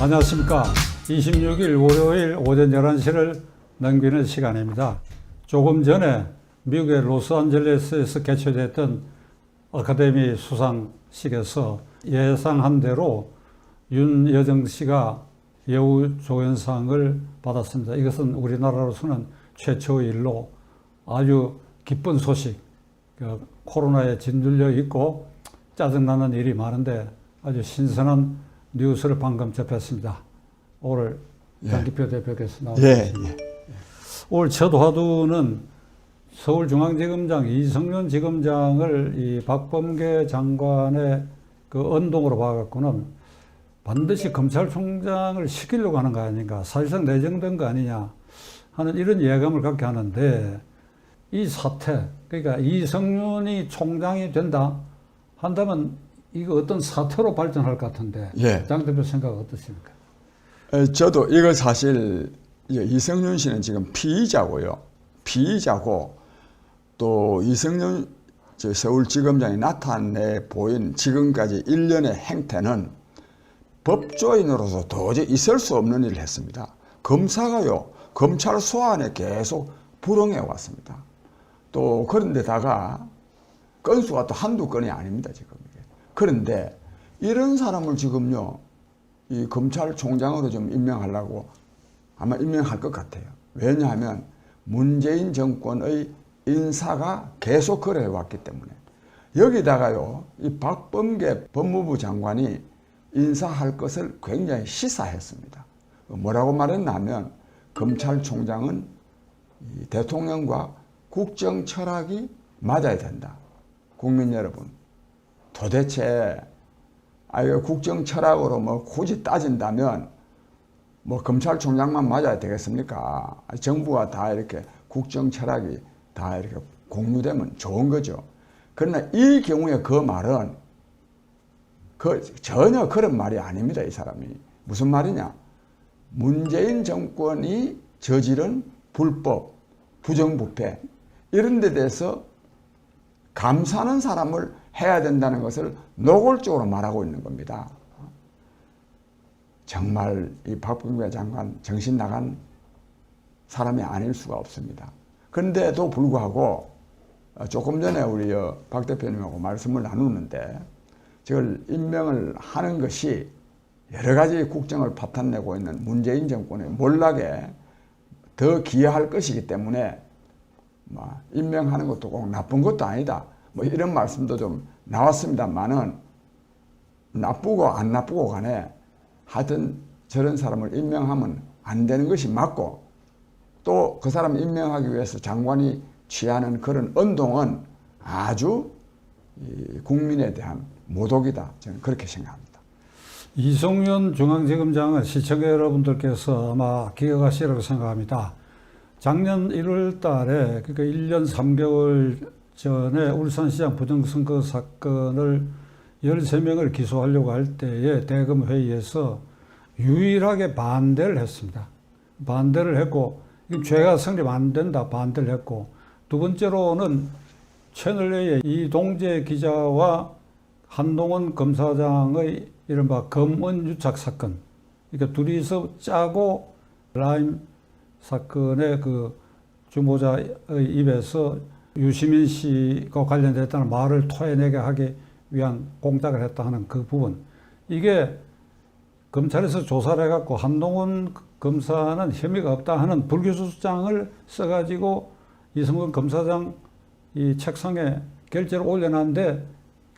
안녕하십니까. 26일 월요일 오전 11시를 넘기는 시간입니다. 조금 전에 미국의 로스안젤레스에서 개최됐던 아카데미 수상식에서 예상한 대로 윤여정 씨가 여우 조연상을 받았습니다. 이것은 우리나라로서는 최초의 일로 아주 기쁜 소식. 그 코로나에 짓눌려 있고 짜증나는 일이 많은데 아주 신선한 뉴스를 방금 접했습니다. 오늘 예. 장기표 대표께서 나오고 예, 계십니다. 예. 오늘 첫 화두는 서울중앙지검장 이성윤 지검장을 이 박범계 장관의 그 언동으로 봐갖고는 반드시 검찰총장을 시키려고 하는 거 아닌가, 사실상 내정된 거 아니냐 하는 이런 예감을 갖게 하는데 이 사태, 그러니까 이성윤이 총장이 된다 한다면 이거 어떤 사태로 발전할 것 같은데 예. 장 대표 생각 어떻습니까? 에, 저도 이거 사실 이 이성윤 씨는 지금 피의자고요. 피의자고 또 이성윤 저 서울지검장이 나타내 보인 지금까지 일련의 행태는 법조인으로서 도저히 있을 수 없는 일을 했습니다. 검사가요, 검찰 소환에 계속 불응해 왔습니다. 또 그런데다가 건수가 또 한두 건이 아닙니다, 지금. 그런데 이런 사람을 지금요, 이 검찰총장으로 좀 임명하려고 아마 임명할 것 같아요. 왜냐하면 문재인 정권의 인사가 계속 그래 왔기 때문에 여기다가요 이 박범계 법무부 장관이 인사할 것을 굉장히 시사했습니다. 뭐라고 말했냐면 검찰총장은 이 대통령과 국정 철학이 맞아야 된다. 국민 여러분 도대체 아유 국정 철학으로 뭐 굳이 따진다면 뭐 검찰총장만 맞아야 되겠습니까? 정부가 다 이렇게 국정 철학이 다 이렇게 공유되면 좋은 거죠. 그러나 이 경우에 그 말은 그 전혀 그런 말이 아닙니다. 이 사람이 무슨 말이냐? 문재인 정권이 저지른 불법, 부정부패 이런 데 대해서 감사하는 사람을 해야 된다는 것을 노골적으로 말하고 있는 겁니다. 정말 이 박범계 장관 정신 나간 사람이 아닐 수가 없습니다. 그런데도 불구하고 조금 전에 우리 어, 박 대표님하고 말씀을 나누는데 저걸 임명을 하는 것이 여러 가지 국정을 파탄내고 있는 문재인 정권의 몰락에 더 기여할 것이기 때문에 뭐 임명하는 것도 꼭 나쁜 것도 아니다. 뭐 이런 말씀도 좀 나왔습니다만은 나쁘고 안 나쁘고 간에 하여튼 저런 사람을 임명하면 안 되는 것이 맞고 또 그 사람 임명하기 위해서 장관이 취하는 그런 언동은 아주 이 국민에 대한 모독이다. 저는 그렇게 생각합니다. 이성윤 중앙지검장은 시청자 여러분들께서 아마 기억하시라고 생각합니다. 작년 1월 달에 그러니까 1년 3개월 전에 울산시장 부정선거 사건을 13명을 기소하려고 할 때에 대검 회의에서 유일하게 반대를 했습니다. 반대를 했고 이 죄가 성립 안 된다 반대를 했고 두 번째로는 채널A의 이동재 기자와 한동훈 검사장의 이른바 검언 유착 사건. 그러니까 둘이서 짜고 라임 사건의 그 주모자의 입에서 유시민 씨가 관련됐다는 말을 토해내게 하기 위한 공작을 했다 하는 그 부분. 이게 검찰에서 조사를 해갖고 한동훈 검사는 혐의가 없다 하는 불기소장을 써가지고 이성근 검사장 이 책상에 결재를 올려놨는데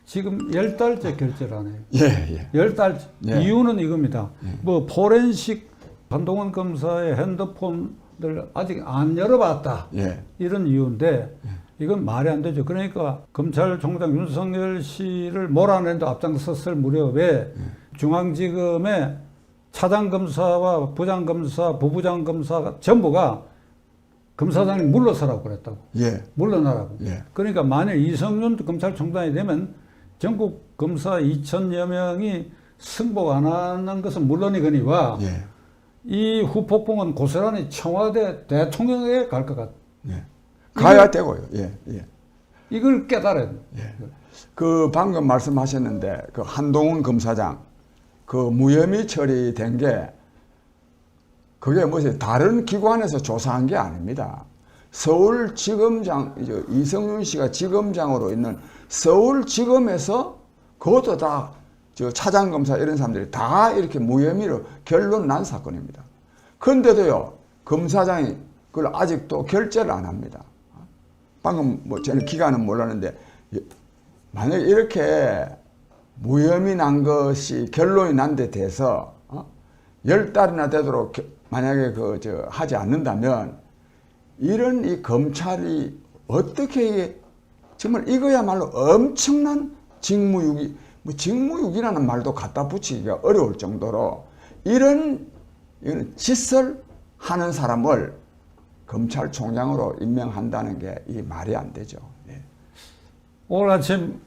지금 열 달째 결재를 안 해요. 예, 예. 열 달. 예. 이유는 이겁니다. 뭐 포렌식 한동훈 검사의 핸드폰을 아직 안 열어봤다. 예. 이런 이유인데 이건 말이 안 되죠. 그러니까 검찰총장 윤석열 씨를 몰아내는 데 앞장섰을 무렵에 중앙지검의 차장검사와 부장검사, 부부장검사 전부가 검사장이 물러서라고 그랬다고. 예. 물러나라고. 예. 그러니까 만약 이성윤 검찰총장이 되면 전국 검사 2천여 명이 승복 안 하는 것은 물론이거니와 예. 이 후폭풍은 고스란히 청와대 대통령에게 갈것 같아. 예. 가야 되고요. 예. 예. 이걸 깨달아야 돼. 예. 그 방금 말씀하셨는데 그 한동훈 검사장 그 무혐의 처리된 게 그게 무슨 다른 기관에서 조사한 게 아닙니다. 서울지검장 이제 이성윤 씨가 지검장으로 있는 서울지검에서 그것도 다 저 차장 검사 이런 사람들이 다 이렇게 무혐의로 결론 난 사건입니다. 그런데도요 검사장이 그걸 아직도 결재를 안 합니다. 방금 뭐 저는 기간은 몰랐는데 예, 만약 이렇게 무혐의 난 것이 결론이 난 데 대해서 어? 열 달이나 되도록 겨- 만약에 그 저 하지 않는다면 이런 이 검찰이 어떻게 이게 정말 이거야말로 엄청난 직무유기 뭐 직무유기라는 말도 갖다 붙이기가 어려울 정도로 이런 이런 짓을 하는 사람을 검찰총장으로 임명한다는 게 이 말이 안 되죠. 예. 오늘 아침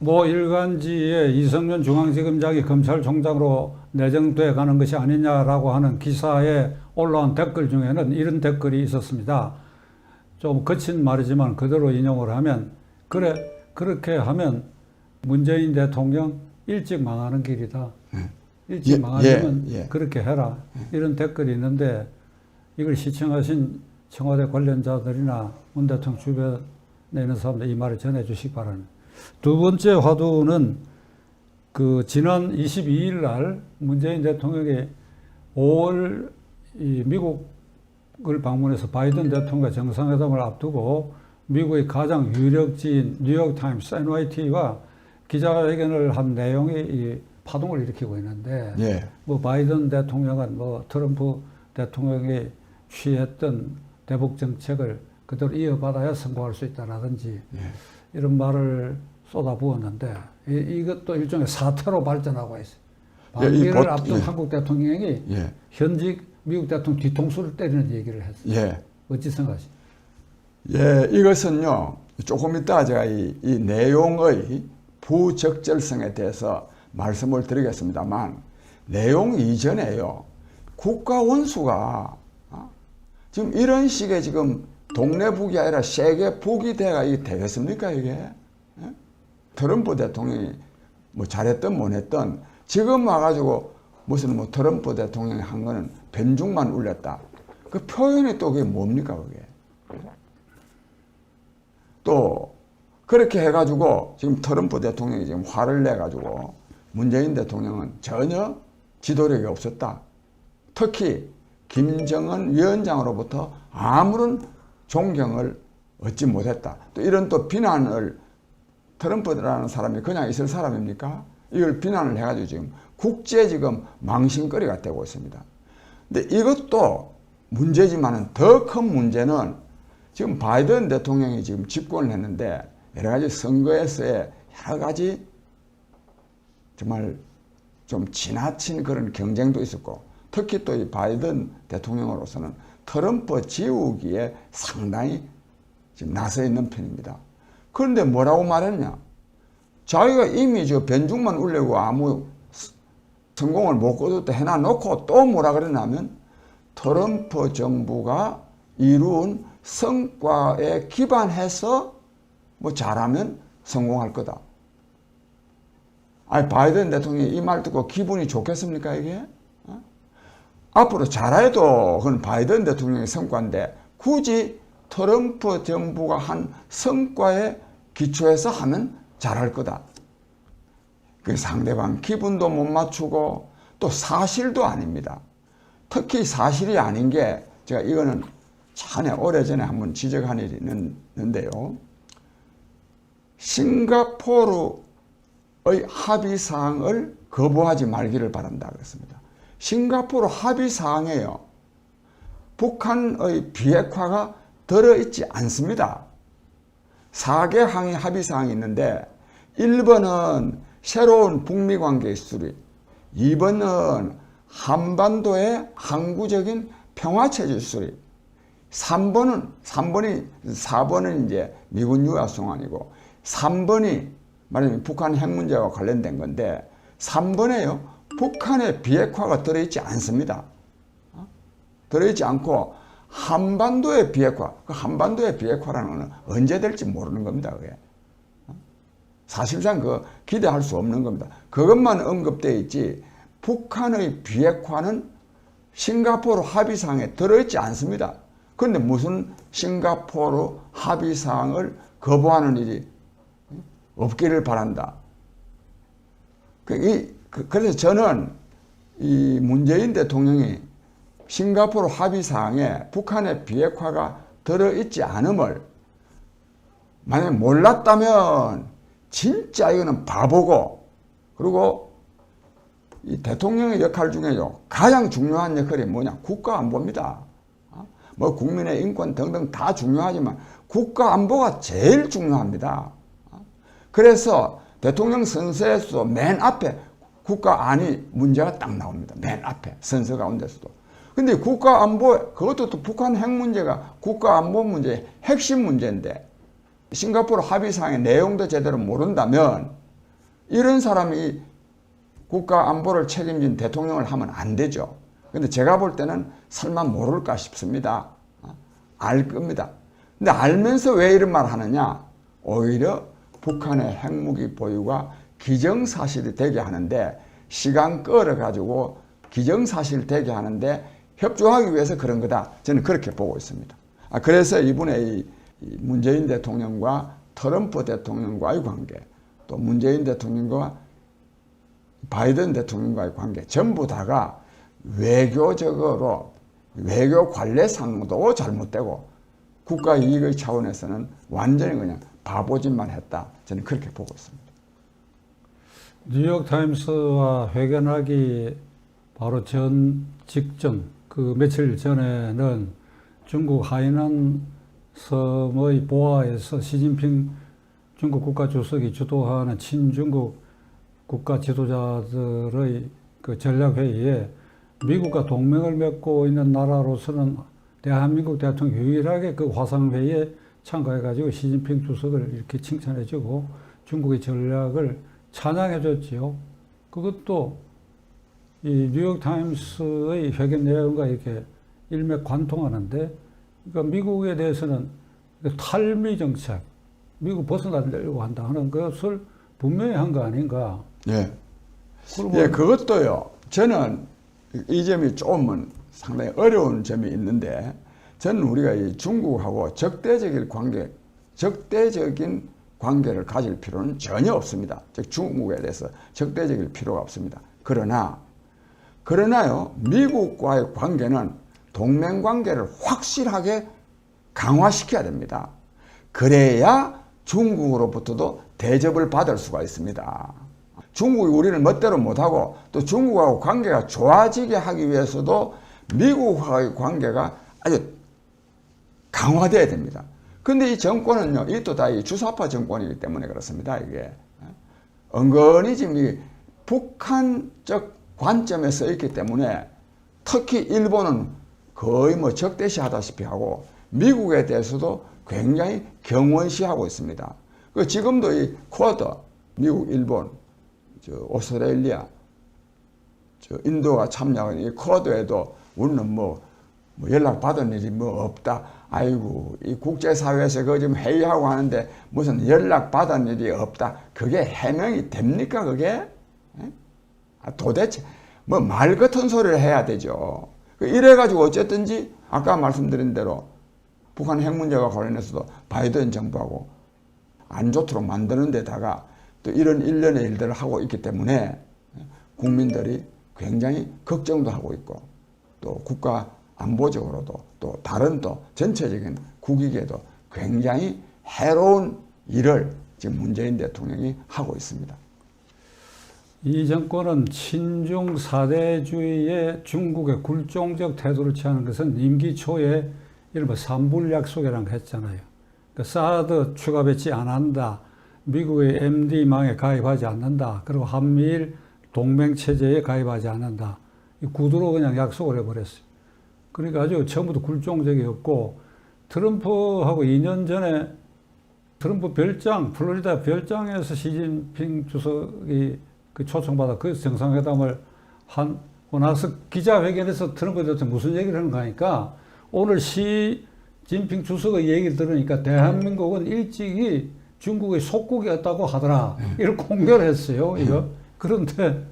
모 일간지에 이성윤 중앙지검장이 검찰총장으로 내정돼 가는 것이 아니냐라고 하는 기사에 올라온 댓글 중에는 이런 댓글이 있었습니다. 좀 거친 말이지만 그대로 인용을 하면 그래 그렇게 하면 문재인 대통령 일찍 망하는 길이다. 일찍 예, 망하려면 예, 예. 그렇게 해라. 이런 댓글이 있는데 이걸 시청하신 청와대 관련자들이나 문 대통령 주변에 있는 사람들 이 말을 전해 주시기 바랍니다. 두 번째 화두는 그 지난 22일 날 문재인 대통령이 5월 이 미국을 방문해서 바이든 대통령과 정상회담을 앞두고 미국의 가장 유력지인 뉴욕타임스, NYT와 기자회견을 한 내용이 이 파동을 일으키고 있는데 예. 뭐 바이든 대통령은 뭐 트럼프 대통령이 취했던 대북 정책을 그대로 이어받아야 성공할 수 있다라든지 예. 이런 말을 쏟아부었는데 이, 이것도 일종의 사태로 발전하고 있어요. 예, 이 반기를 보- 앞둔 예. 한국 대통령이 예. 현직 미국 대통령 뒤통수를 때리는 얘기를 했어요. 예. 어찌 생각하십니까? 예, 이것은요, 조금 이따 제가 이, 이 내용의 부적절성에 대해서 말씀을 드리겠습니다만, 내용 이전에요, 국가 원수가, 어? 지금 이런 식의 지금 동네 북이 아니라 세계 북이 돼가 이게 되겠습니까, 이게? 예? 트럼프 대통령이 뭐 잘했든 못했든 지금 와가지고 무슨 뭐 트럼프 대통령이 한 거는 변죽만 울렸다. 그 표현이 또 그게 뭡니까, 그게? 또 그렇게 해가지고 지금 트럼프 대통령이 지금 화를 내가지고 문재인 대통령은 전혀 지도력이 없었다. 특히 김정은 위원장으로부터 아무런 존경을 얻지 못했다. 또 이런 또 비난을 트럼프라는 사람이 그냥 있을 사람입니까? 이걸 비난을 해가지고 지금 국제 지금 망신거리가 되고 있습니다. 근데 이것도 문제지만은 더 큰 문제는 지금 바이든 대통령이 지금 집권을 했는데 여러 가지 선거에서의 여러 가지 정말 좀 지나친 그런 경쟁도 있었고 특히 또 이 바이든 대통령으로서는 트럼프 지우기에 상당히 지금 나서 있는 편입니다. 그런데 뭐라고 말했냐? 자기가 이미 저 변죽만 울리고 아무 성공을 못 거뒀다 해놔놓고 또 뭐라 그러냐면 트럼프 정부가 이룬 성과에 기반해서 뭐 잘하면 성공할 거다. 아니 바이든 대통령이 이 말 듣고 기분이 좋겠습니까 이게? 어? 앞으로 잘해도 그건 바이든 대통령의 성과인데 굳이 트럼프 정부가 한 성과에 기초해서 하면 잘할 거다. 그 상대방 기분도 못 맞추고 또 사실도 아닙니다. 특히 사실이 아닌 게 제가 이거는 전에 오래전에 한번 지적한 일이 있는데요. 싱가포르의 합의 사항을 거부하지 말기를 바란다 그랬습니다. 싱가포르 합의 사항에요. 북한의 비핵화가 들어있지 않습니다. 4개 항의 합의 사항이 있는데 1번은 새로운 북미 관계 수립, 2번은 한반도의 항구적인 평화체제 수립, 3번은 3번이 4번은 이제 미군 유화 송환이고 3번이 말하자면 북한 핵 문제와 관련된 건데 3번에요 북한의 비핵화가 들어있지 않습니다. 어? 들어있지 않고 한반도의 비핵화, 그 한반도의 비핵화라는 것은 언제 될지 모르는 겁니다. 그게. 어? 사실상 그 기대할 수 없는 겁니다. 그것만 언급되어 있지 북한의 비핵화는 싱가포르 합의사항에 들어있지 않습니다. 그런데 무슨 싱가포르 합의사항을 거부하는 일이 없기를 바란다. 그, 이, 그, 그래서 저는 이 문재인 대통령이 싱가포르 합의 사항에 북한의 비핵화가 들어있지 않음을 만약 몰랐다면 진짜 이거는 바보고 그리고 이 대통령의 역할 중에요 가장 중요한 역할이 뭐냐 국가 안보입니다. 어? 뭐 국민의 인권 등등 다 중요하지만 국가 안보가 제일 중요합니다. 어? 그래서 대통령 선서에서도 맨 앞에 국가 안이 문제가 딱 나옵니다. 맨 앞에 선서 가운데서도. 근데 국가 안보 그것도 또 북한 핵 문제가 국가 안보 문제의 핵심 문제인데 싱가포르 합의사항의 내용도 제대로 모른다면 이런 사람이 국가 안보를 책임진 대통령을 하면 안 되죠. 근데 제가 볼 때는 설마 모를까 싶습니다. 어? 알 겁니다. 근데 알면서 왜 이런 말 하느냐? 오히려 북한의 핵무기 보유가 기정사실이 되게 하는데 시간 끌어가지고 기정사실 되게 하는데 협조하기 위해서 그런 거다. 저는 그렇게 보고 있습니다. 아, 그래서 이번에 이이 문재인 대통령과 트럼프 대통령과의 관계, 또 문재인 대통령과 바이든 대통령과의 관계 전부 다가 외교적으로 외교 관례상도 잘못되고 국가 이익의 차원에서는 완전히 그냥 바보짓만 했다. 저는 그렇게 보고 있습니다. 뉴욕 타임스와 회견하기 바로 전 직전 그 며칠 전에는 중국 하이난 섬의 보아에서 시진핑 중국 국가 주석이 주도하는 친중국 국가 지도자들의 그 전략 회의에 미국과 동맹을 맺고 있는 나라로서는 대한민국 대통령 유일하게 그 화상 회의에 참가해가지고 시진핑 주석을 이렇게 칭찬해주고 중국의 전략을 찬양해줬지요. 그것도 이 뉴욕 타임스의 회견 내용과 이렇게 일맥 관통하는데, 그러니까 미국에 대해서는 그 탈미 정책, 미국 벗어나려고 한다 하는 것을 분명히 한 거 아닌가. 예. 예, 그것도요. 저는 이 점이 조금은 상당히 어려운 점이 있는데, 저는 우리가 이 중국하고 적대적인 관계, 적대적인 관계를 가질 필요는 전혀 없습니다. 즉 중국에 대해서 적대적일 필요가 없습니다. 그러나 그러나요 미국과의 관계는 동맹 관계를 확실하게 강화시켜야 됩니다. 그래야 중국으로부터도 대접을 받을 수가 있습니다. 중국이 우리를 멋대로 못하고 또 중국하고 관계가 좋아지게 하기 위해서도 미국과의 관계가 아주 강화돼야 됩니다. 근데 이 정권은요, 이또다이 주사파 정권이기 때문에 그렇습니다, 이게. 은근히 지금 이 북한적 관점에 서 있기 때문에 특히 일본은 거의 뭐 적대시 하다시피 하고 미국에 대해서도 굉장히 경원시하고 있습니다. 그 지금도 이 쿼드, 미국, 일본, 저 오스트레일리아, 저 인도가 참여한 이 쿼드에도 우리는 뭐, 뭐 연락 받은 일이 뭐 없다. 아이고 이 국제사회에서 그 지금 회의하고 하는데 무슨 연락 받은 일이 없다. 그게 해명이 됩니까 그게? 예? 아, 도대체 뭐 말 같은 소리를 해야 되죠. 그 이래가지고 어쨌든지 아까 말씀드린 대로 북한 핵 문제와 관련해서도 바이든 정부하고 안 좋도록 만드는 데다가 또 이런 일련의 일들을 하고 있기 때문에 국민들이 굉장히 걱정도 하고 있고 또 국가 안보적으로도 또 다른 또 전체적인 국익에도 굉장히 해로운 일을 지금 문재인 대통령이 하고 있습니다. 이 정권은 친중 사대주의의 중국의 굴종적 태도를 취하는 것은 임기 초에 이른바 삼불 약속이라는 거 했잖아요. 그러니까 사드 추가 배치 안 한다. 미국의 MD망에 가입하지 않는다. 그리고 한미일 동맹 체제에 가입하지 않는다. 이 구두로 그냥 약속을 해버렸어요. 그러니까 아주 처음부터 굴종적이었고 트럼프하고 2년 전에 트럼프 별장, 플로리다 별장에서 시진핑 주석이 그 초청받아 그 정상회담을 하고 나서 기자회견에서 트럼프 대통령 무슨 얘기를 하는가 하니까 오늘 시진핑 주석의 얘기를 들으니까 대한민국은 일찍이 중국의 속국이었다고 하더라. 이렇게 공개를 했어요. 이거. 그런데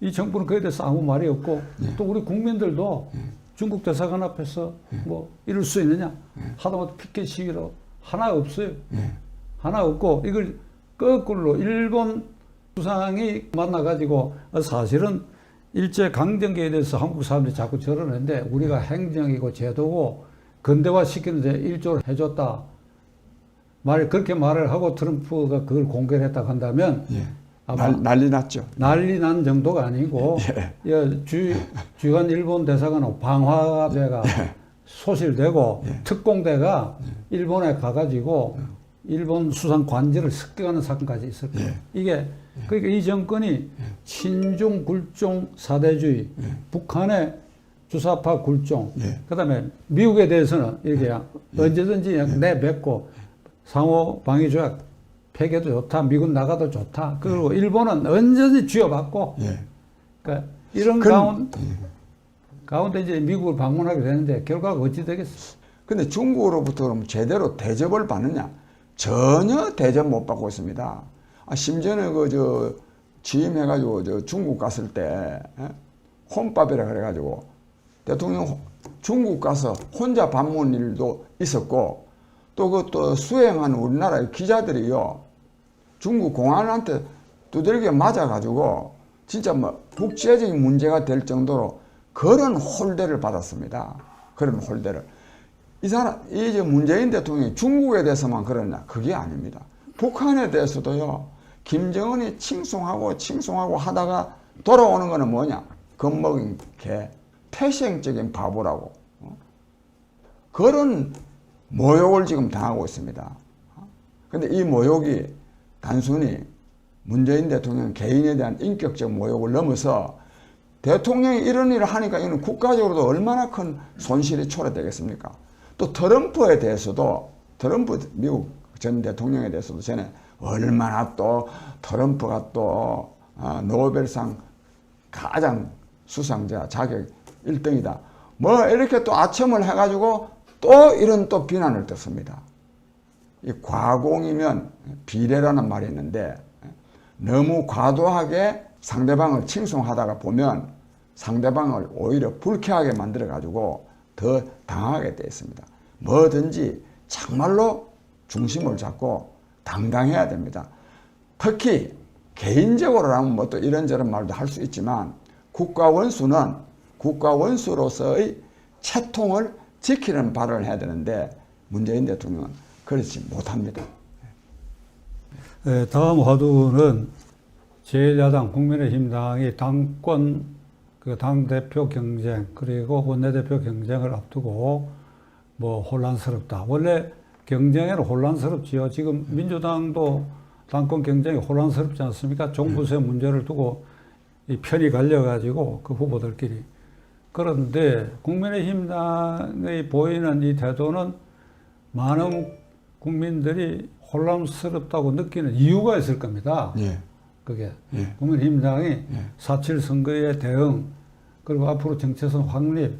이 정부는 그에 대해서 아무 말이 없고 예. 또 우리 국민들도 중국 대사관 앞에서 뭐 이럴 수 있느냐 하다못해 피켓 시위로 하나 없어요. 하나 없고 이걸 거꾸로 일본 수상이 만나가지고 사실은 일제 강점기에 대해서 한국 사람들이 자꾸 저러는데 우리가 행정이고 제도고 근대화 시키는데 일조를 해줬다. 말 그렇게 말을 하고 트럼프가 그걸 공개를 했다 한다면 예. 난, 난리 났죠. 난리 난 정도가 아니고 예, 주 주한 일본 대사관은 방화제가 소실되고 특공대가 일본에 가가지고 일본 수상 관제를 습격하는 사건까지 있을 거예요. 이게 그러니까 이 정권이 친중 굴종 사대주의, 북한의 주사파 굴종, 예. 그다음에 미국에 대해서는 이렇게 언제든지 그냥 내뱉고 상호 방위 조약 폐기도 좋다, 미군 나가도 좋다. 그리고 일본은 언제든지 쥐어받고 예. 그러니까 이런 그- 가운, 가운데 이제 미국을 방문하게 되는데 결과가 어찌 되겠어? 근데 중국으로부터 그럼 제대로 대접을 받느냐? 전혀 대접 못 받고 있습니다. 아, 심지어는 그 저 취임해가지고 저 중국 갔을 때 에? 혼밥이라 그래가지고 대통령 호- 중국 가서 혼자 방문 일도 있었고 또그또 수행한 우리나라의 기자들이요 중국 공안한테 두들겨 맞아가지고 진짜 뭐 국제적인 문제가 될 정도로 그런 홀대를 받았습니다. 그런 홀대를. 이 사람, 이제 문재인 대통령이 중국에 대해서만 그러냐? 그게 아닙니다. 북한에 대해서도요, 김정은이 칭송하고 칭송하고 하다가 돌아오는 거는 뭐냐? 겁먹인 개, 태생적인 바보라고. 어? 그런 모욕을 지금 당하고 있습니다. 근데 이 모욕이 단순히 문재인 대통령 개인에 대한 인격적 모욕을 넘어서 대통령이 이런 일을 하니까 이는 국가적으로도 얼마나 큰 손실이 초래되겠습니까? 또 트럼프에 대해서도 트럼프 미국 전 대통령에 대해서도 전에 얼마나 또 트럼프가 또 아, 노벨상 가장 수상자 자격 1등이다. 뭐 이렇게 또 아첨을 해가지고 또 이런 또 비난을 듣습니다. 이 과공이면 비례라는 말이 있는데 너무 과도하게 상대방을 칭송하다가 보면 상대방을 오히려 불쾌하게 만들어 가지고 더 당하게 되어 있습니다. 뭐든지 정말로 중심을 잡고 당당해야 됩니다. 특히 개인적으로라면 뭐 또 이런저런 말도 할 수 있지만 국가 원수는 국가 원수로서의 채통을 지키는 발언을 해야 되는데 문재인 대통령은 그렇지 못합니다. 예, 다음 화두는 제1야당 국민의힘당이 당권 그 당대표 경쟁 그리고 원내대표 경쟁을 앞두고 뭐 혼란스럽다. 원래 경쟁에는 혼란스럽지요. 지금 민주당도 당권 경쟁이 혼란스럽지 않습니까? 종부세 문제를 두고 이 편이 갈려가지고 그 후보들끼리. 그런데 국민의힘당의 보이는 이 태도는 많은 국민들이 혼란스럽다고 느끼는 이유가 있을 겁니다. 예. 그게 예. 국민의힘당이 4.7 선거에 대응 그리고 앞으로 정체성 확립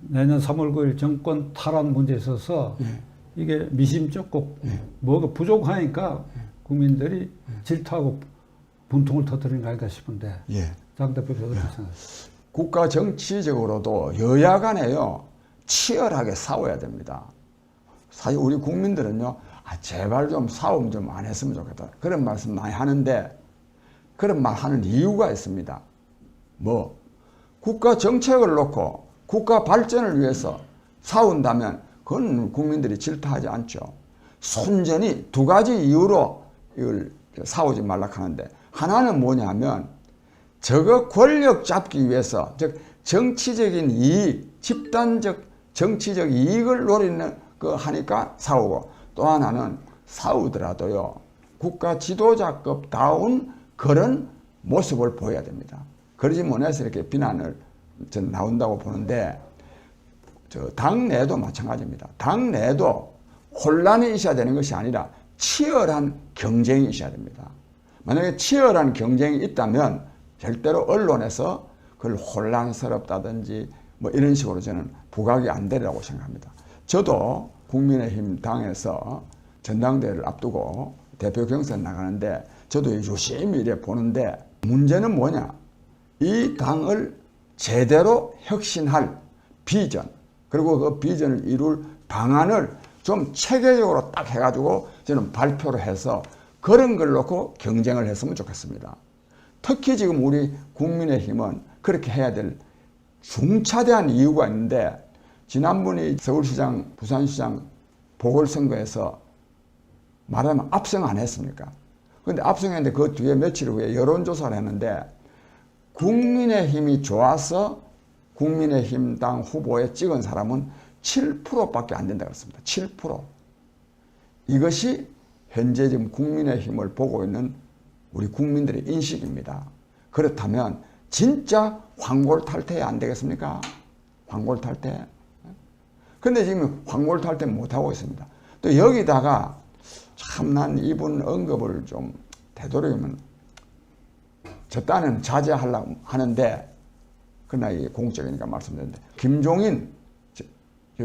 내년 3월 9일 정권 탈환 문제에 있어서 이게 미심쩍고 뭐가 부족하니까 국민들이 질투하고 분통을 터뜨리는 거 아닐까 싶은데 예. 장 대표께서 어떻게 생각하세요? 국가 정치적으로도 여야 간에요 치열하게 싸워야 됩니다. 사실 우리 국민들은요 아 제발 좀 싸움 좀 안 했으면 좋겠다 그런 말씀 많이 하는데 그런 말 하는 이유가 있습니다. 뭐 국가 정책을 놓고 국가 발전을 위해서 싸운다면 그건 국민들이 질투하지 않죠. 순전히 두 가지 이유로 이걸 싸우지 말라 하는데 하나는 뭐냐면 저거 권력 잡기 위해서 즉 정치적인 이익, 집단적 정치적 이익을 노리는 그 하니까 싸우고 또 하나는 싸우더라도요 국가 지도자급 다운 그런 모습을 보여야 됩니다. 그러지 못해서 이렇게 비난을 저는 나온다고 보는데 저 당 내도 마찬가지입니다. 당 내도 혼란이 있어야 되는 것이 아니라 치열한 경쟁이 있어야 됩니다. 만약에 치열한 경쟁이 있다면 절대로 언론에서 그걸 혼란스럽다든지 뭐 이런 식으로 저는 부각이 안 되리라고 생각합니다. 저도 국민의힘 당에서 전당대회를 앞두고 대표 경선 나가는데 저도 유심히 이래 보는데 문제는 뭐냐? 이 당을 제대로 혁신할 비전 그리고 그 비전을 이룰 방안을 좀 체계적으로 딱 해가지고 저는 발표를 해서 그런 걸 놓고 경쟁을 했으면 좋겠습니다. 특히 지금 우리 국민의힘은 그렇게 해야 될 중차대한 이유가 있는데 지난번에 서울시장, 부산시장 보궐선거에서 말하면 압승 안 했습니까? 근데 압승했는데 그 뒤에 며칠 후에 여론조사를 했는데 국민의힘이 좋아서 국민의힘당 후보에 찍은 사람은 7%밖에 안 된다고 했습니다. 7%. 이것이 현재 지금 국민의힘을 보고 있는 우리 국민들의 인식입니다. 그렇다면 진짜 황골탈퇴 안 되겠습니까? 황골탈퇴. 근데 지금 황골탈퇴 못하고 있습니다. 또 여기다가 참 난 이분 언급을 좀 되도록이면 저 딴에는 자제하려고 하는데 그러나 이게 공적이니까 말씀드렸는데 김종인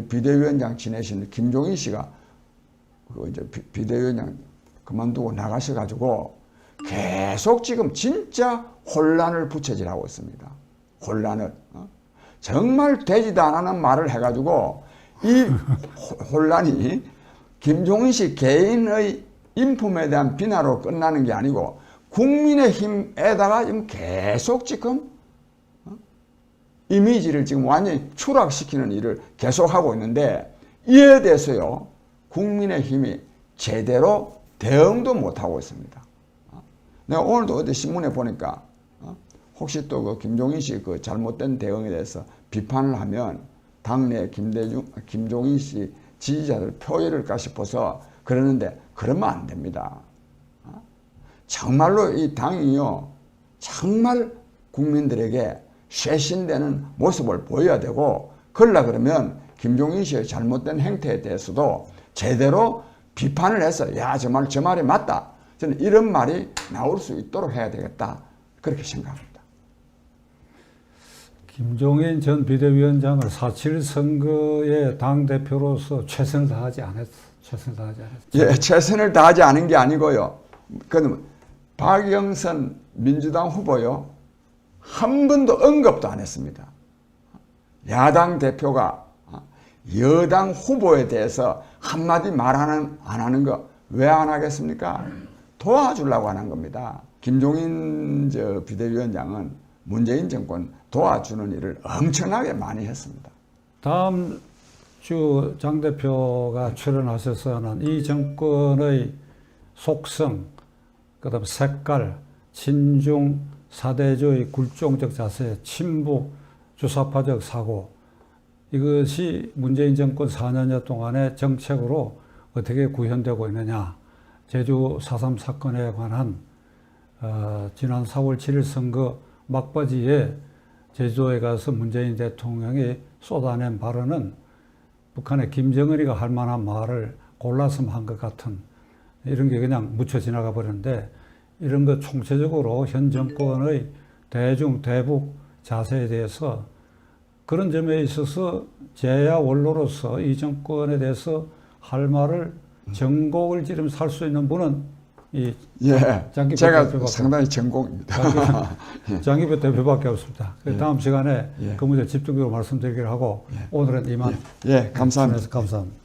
비대위원장 지내신 김종인 씨가 그 이제 비- 비대위원장 그만두고 나가셔가지고 계속 지금 진짜 혼란을 부채질하고 있습니다. 혼란을 어? 정말 되지도 않는 말을 해가지고 이 호- 혼란이 김종인 씨 개인의 인품에 대한 비난으로 끝나는 게 아니고 국민의 힘에다가 지금 계속 지금 어? 이미지를 지금 완전히 추락시키는 일을 계속하고 있는데 이에 대해서요 국민의 힘이 제대로 대응도 못하고 있습니다. 어? 내가 오늘도 어디 신문에 보니까 어? 혹시 또 그 김종인 씨 그 잘못된 대응에 대해서 비판을 하면 당내 김대중 김종인 씨 지지자들 표일을까 싶어서 그러는데 그러면 안 됩니다. 어? 정말로 이 당이요 정말 국민들에게 쇄신되는 모습을 보여야 되고 그러려 그러면 김종인 씨의 잘못된 행태에 대해서도 제대로 비판을 해서 야 정말 저 말이 맞다 저는 이런 말이 나올 수 있도록 해야 되겠다 그렇게 생각합니다. 김종인 전 비대위원장을 4.7 선거의 당대표로서 최선을 다하지 않았어. 최선을 다하지 않았어. 예, 최선을 다하지 않은 게 아니고요. 그 박영선 민주당 후보요 한 번도 언급도 안 했습니다. 야당 대표가 여당 후보에 대해서 한마디 말하는 안 하는 거 왜 안 하겠습니까? 도와주려고 하는 겁니다. 김종인 저 비대위원장은 문재인 정권 도와주는 일을 엄청나게 많이 했습니다. 다음 주 장 대표가 출연하셔서는 이 정권의 속성, 그다음 색깔, 친중 사대주의 굴종적 자세, 친북 주사파적 사고 이것이 문재인 정권 4년여 동안의 정책으로 어떻게 구현되고 있느냐. 제주 4.3 사건에 관한 어, 지난 4월 7일 선거 막바지에 제주도에 가서 문재인 대통령이 쏟아낸 발언은 북한의 김정은이가 할 만한 말을 골라서 한 것 같은 이런 게 그냥 묻혀 지나가 버렸는데 이런 거 총체적으로 현 정권의 대중 대북 자세에 대해서 그런 점에 있어서 제야 원로로서 이 정권에 대해서 할 말을 전곡을 지르면서 할수 있는 분은 이 예, 장기표 제가 대표가 상당히 전공입니다. 장기표 대표밖에 없습니다. 그 다음 시간에 예. 그 문제 집중적으로 말씀드리기로 하고 오늘은 이만 예, 감사합니다. 감사합니다.